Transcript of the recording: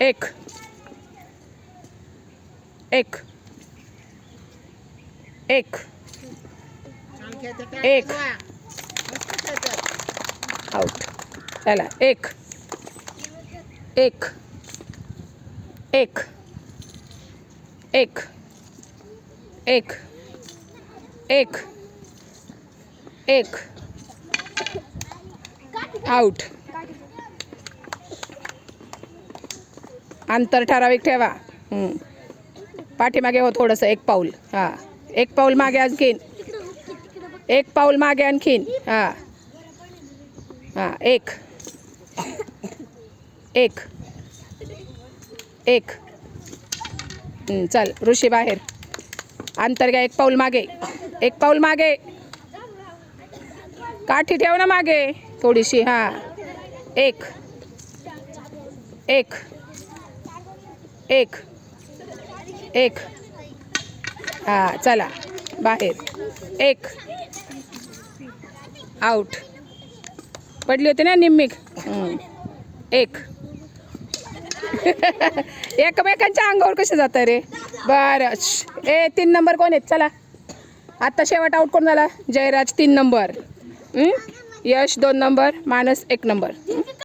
एक. एक. एक. एक. आउट चला. एक. एक. एक. एक. एक. एक. एक. आउट अंतर ठराविक ठेवा. पाठीमागे हो थोडंसं एक पाऊल. हां. एक पाऊल मागे आणखीन. एक पाऊल मागे आणखीन. हां. हां एक. एक. एक. चल ऋषी बाहेर. अंतर घ्या एक पाऊल मागे. एक पाऊल मागे. काठी ठेव ना मागे थोडीशी. हां. एक. एक. एक. एक. हां चला. बाहेर. एक. आउट पडली होती ना निम्मिक? एक. एकमेकांच्या अंगावर कसे जातं रे? बरं. ए तीन नंबर कोण आहेत? चला. आत्ता शेवट आउट कोण झाला? जयराज तीन नंबर. यश दोन नंबर. मानस एक नंबर.